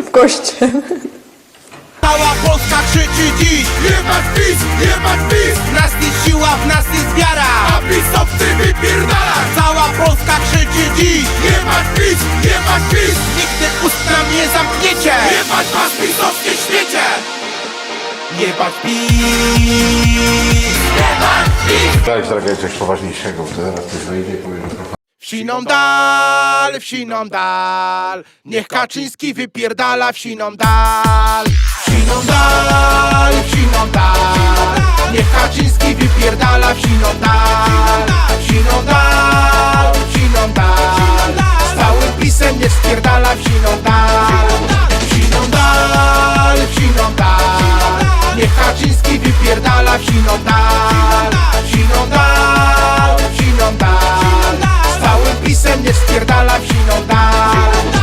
W koście. Cała Polska krzyczy dziś. Jebać PiS, jebać PiS. Nas jest siła, w nas jest wiara A PiS obcy wypierdala. Cała Polska krzyczy dziś. Jebać PiS, jebać PiS. Nigdy ust nam nie zamkniecie. Jebać was PiSowskie śmiecie Jebać PiS. PiS Daj zagrać coś poważniejszego, bo to zaraz ktoś wejdzie i powie, że Wsiną dal, wsiną dal. Niech Kaczyński wypierdala wsiną dal. Wsiną dal, wsiną dal. Niech Kaczyński wypierdala wsiną dal. Wsiną dal, wsiną dal. Z całym pisem nie spierdala wsiną dal. Wsiną dal, wsiną dal. Niech Kaczyński wypierdala wsiną dal. Wsiną Spierdala wsiną dal.